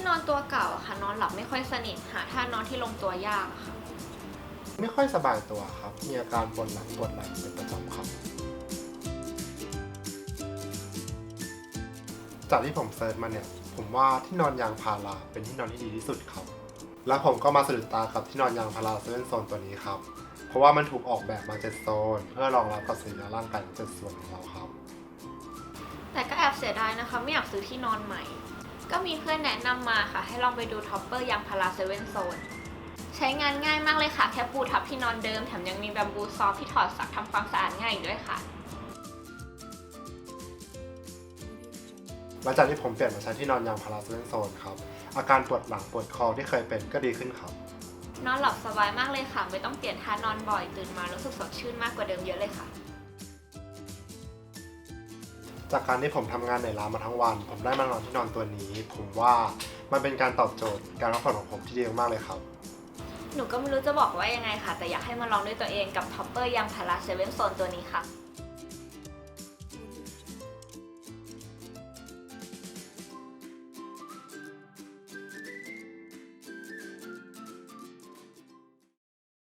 ที่นอนตัวเก่าอะค่ะ นอนหลับไม่ค่อยสนิทหาท่านอนที่ลงตัวยากอะค่ะ ไม่ค่อยสบายตัวครับ มีอาการปวดหลังปวดไหล่เป็นประจำครับ จากที่ผมเซิร์ชมาเนี่ย ผมว่าที่นอนยางพาราเป็นที่นอนที่ดีที่สุดครับ แล้วผมก็มาสะดุดตากับที่นอนยางพาราเซเว่นโซนตัวนี้ครับ เพราะว่ามันถูกออกแบบมาเจ็ดโซน เพื่อรองรับกับสรีระร่างกายของเจ็ดส่วนของเราครับ แต่ก็แอบเสียดายนะคะ ไม่อยากซื้อที่นอนใหม่ ก็มีเพื่อนแนะนำมาค่ะ ให้ลองไปดูท็อปเปอร์ยางพาราเซเว่นโซนใช้งานง่ายมากเลยค่ะ แค่ปูทับที่นอนเดิม แถมยังมีแบมบูซอฟที่ถอดสักทำความสะอาดง่ายอีกด้วยค่ะ หลังจากที่ผมเปลี่ยนมาใช้ที่นอนยางพาราเซเว่นโซนครับ อาการปวดหลังปวดคอที่เคยเป็นก็ดีขึ้นครับ นอนหลับสบายมากเลยค่ะ ไม่ต้องเปลี่ยนท่านอนบ่อยตื่นมารู้สึกสดชื่นมากกว่าเดิมเยอะเลยค่ะ จากการที่ผมทำงานในร้านมาทั้งวัน ผมได้มานอนที่นอนตัวนี้ ผมว่ามันเป็นการตอบโจทย์การพักผ่อนของผมที่ดีมากเลยครับ หนูก็ไม่รู้จะบอกว่ายังไงค่ะ แต่อยากให้มาลองด้วยตัวเองกับท็อปเปอร์ยางพาราเซเว่นโซนตัวนี้ค่ะ